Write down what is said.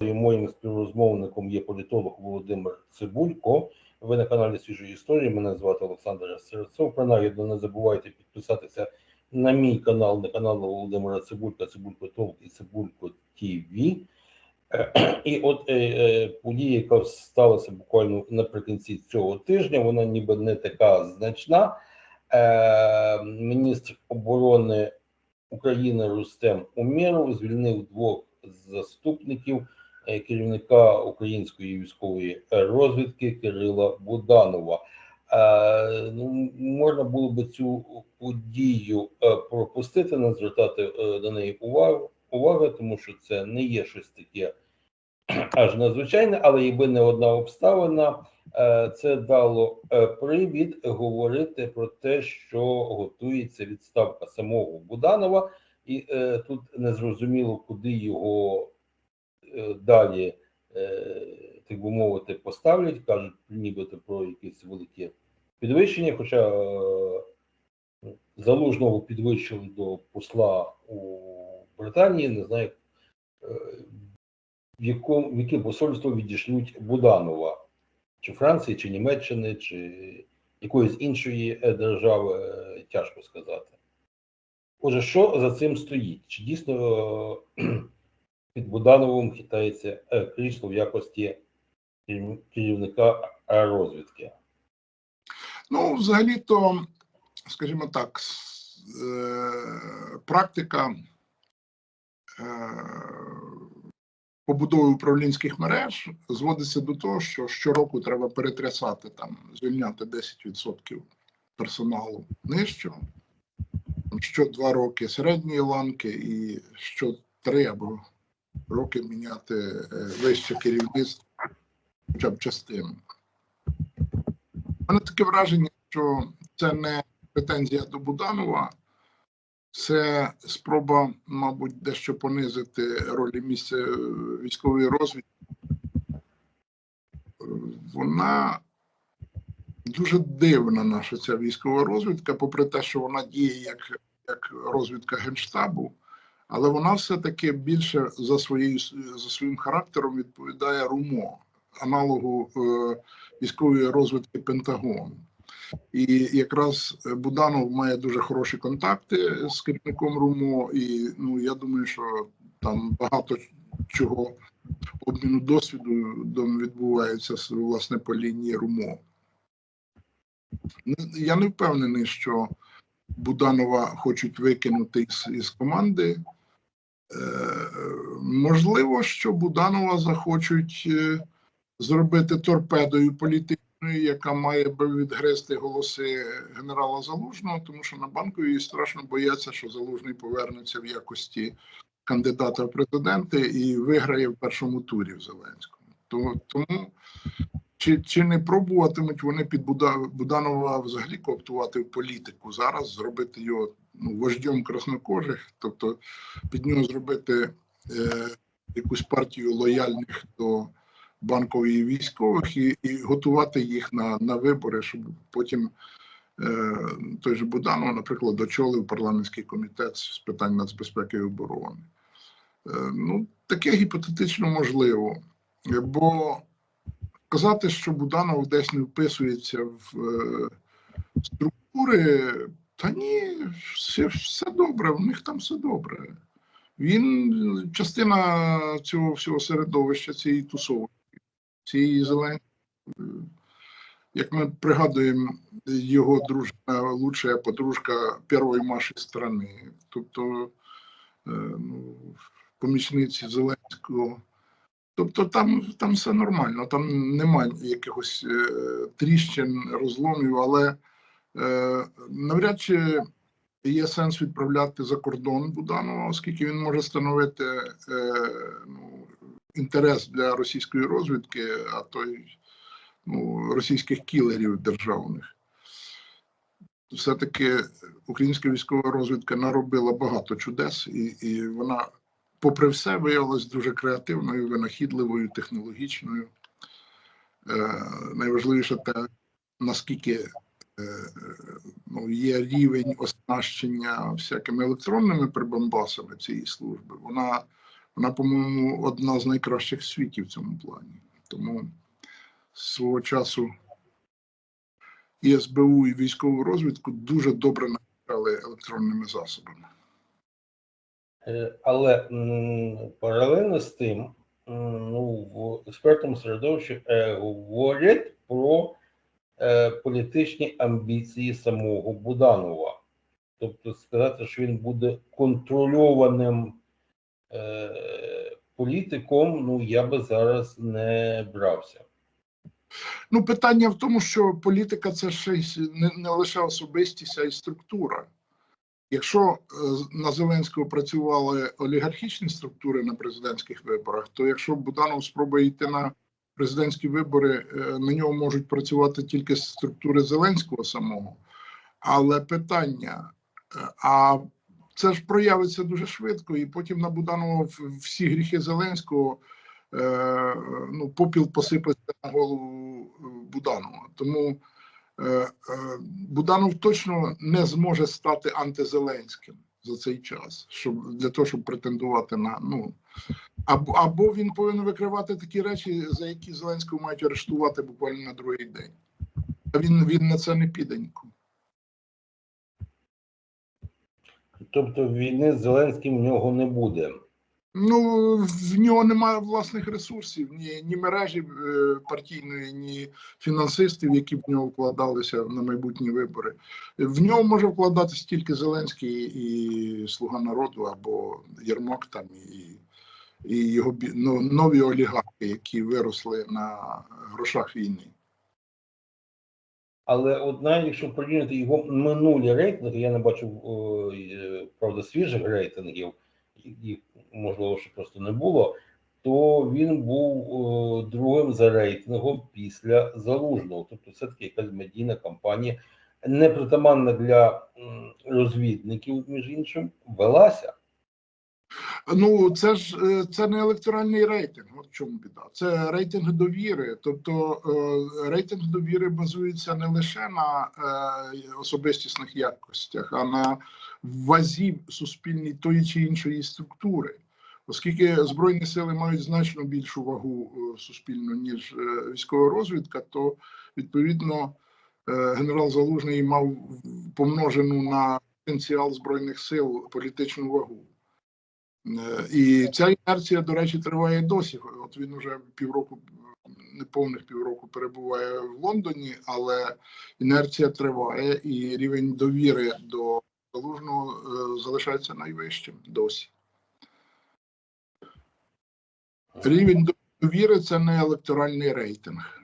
І моїм співрозмовником є політолог Володимир Цибулько. Ви на каналі Свіжої історії. Мене звати Олександр Серцов. Принагідно не забувайте підписатися на мій канал, на канал Володимира Цибулька, Цибулько Толк і Цибулько ТВ. І от е, е, подія, яка сталася буквально наприкінці цього тижня, вона ніби не така значна. Е, міністр оборони України Рустем Умєров звільнив двох заступників керівника української військової розвідки Кирила Буданова. Е, ну, можна було би цю подію е, пропустити, не звертати е, до неї увагу, уваги, тому що це не є щось таке аж надзвичайне, але якби не одна обставина, е, це дало е, привід говорити про те, що готується відставка самого Буданова, і е, тут незрозуміло, куди його е, далі, е, так би мовити, поставлять. кажуть, нібито про якесь велике підвищення. Хоча е, залужного підвищили до посла у Британії, не знаю. е, в якому в яке посольство відійшлють Буданова, чи Франції, чи Німеччини, чи якоїсь іншої е, держави, е, тяжко сказати. Отже, що за цим стоїть? Чи дійсно е, під Будановим хитається е, крісло в якості керівника розвідки? Ну, взагалі-то, скажімо так, е, практика е, побудови управлінських мереж зводиться до того, що щороку треба перетрясати там, звільняти 10% персоналу нижчого, що два роки середньої ланки, і що три або роки міняти е, вище керівництво, хоча б частину. У мене таке враження, що це не претензія до Буданова, це спроба, мабуть, дещо понизити ролі місця е, військової розвідки. Е, Вона дуже дивна, наша ця військова розвідка, попри те, що вона діє як, як розвідка Генштабу, але вона все-таки більше за, своєю, за своїм характером відповідає РУМО, аналогу е, військової розвідки Пентагону. І якраз е, Буданов має дуже хороші контакти з керівником РУМО, і ну я думаю, що там багато чого обміну досвіду відбувається власне по лінії РУМО. Я не впевнений, що Буданова хочуть викинути із, із команди. Е, можливо, що Буданова захочуть е, зробити торпедою політичною, яка має би відгризти голоси генерала Залужного, тому що на банковій страшно бояться, що Залужний повернеться в якості кандидата в президенти і виграє в першому турі в Зеленському. То- Тому чи, чи не пробуватимуть вони під Буда- Буданова взагалі кооптувати в політику зараз, зробити його вождем краснокожих, тобто під нього зробити е, якусь партію лояльних до банкової військових і, і готувати їх на, на вибори, щоб потім е, той же Буданов, наприклад, очолив парламентський комітет з питань нацбезпеки і оборони. Е, ну, таке гіпотетично можливо. Бо казати, що Буданов десь не вписується в е, структури, та ні, все, все добре, в них там все добре. Він частина цього всього середовища, цієї тусовки, цієї зеленої. Як ми пригадуємо, його дружина, лучшая подружка першої Маші страни, тобто е, ну, помічниці Зеленського. Тобто там, там все нормально, там немає якихось е, тріщин, розломів, але навряд чи є сенс відправляти за кордон Буданова, оскільки він може становити е, ну, інтерес для російської розвідки, а то й ну, російських кілерів державних. Все-таки українська військова розвідка наробила багато чудес, і, і вона, попри все, виявилась дуже креативною, винахідливою, технологічною. Е, найважливіше те, наскільки е, ну, є рівень оснащення всякими електронними прибамбасами цієї служби. Вона Вона, по-моєму, одна з найкращих в світі в цьому плані. Тому свого часу і СБУ, і військову розвідку дуже добре навчали електронними засобами. Е, Але паралельно з тим, ну, в експертному середовищі е, говорять про е, політичні амбіції самого Буданова. Тобто сказати, що він буде контрольованим е, політиком, ну я би зараз не брався. Ну, питання в тому, що політика це ще не, не лише особистість, а й структура. Якщо е, на Зеленського працювали олігархічні структури на президентських виборах, то якщо Буданов спробує йти на президентські вибори, е, на нього можуть працювати тільки структури Зеленського самого. Але питання, е, а це ж проявиться дуже швидко, і потім на Буданова всі гріхи Зеленського е, ну, попіл посипеться на голову Буданова. Тому Буданов точно не зможе стати антизеленським за цей час, щоб для того, щоб претендувати на ну або, або він повинен викривати такі речі, за які Зеленського мають арештувати буквально на другий день. А він, він на це не піде нікому. Тобто війни з Зеленським в нього не буде. Ну, в нього немає власних ресурсів, ні, ні мережі е, партійної, ні фінансистів, які б в нього вкладалися на майбутні вибори. В нього може вкладатися тільки Зеленський і Слуга народу або Єрмак там і, і його ну, нові олігархи, які виросли на грошах війни. Але навіть якщо порівняти його минулі рейтинги, я не бачив, е, правда, свіжих рейтингів, їх можливо ще просто не було, то він був о, другим за рейтингом після залужного. Тобто, все-таки якась медійна кампанія, непритаманна для розвідників, між іншим, велася. Ну, це ж е, це не електоральний рейтинг. От в чому біда. Це рейтинг довіри. Тобто е, рейтинг довіри базується не лише на е, особистісних якостях, а на вазі суспільній тої чи іншої структури. Оскільки збройні сили мають значно більшу вагу суспільну ніж військова розвідка, то відповідно генерал Залужний мав помножену на потенціал збройних сил політичну вагу. Е, І ця інерція, до речі, триває досі. От він уже півроку, неповних півроку перебуває в Лондоні, але інерція триває, і рівень довіри до залужного е, залишається найвищим досі. Рівень довіри це не електоральний рейтинг.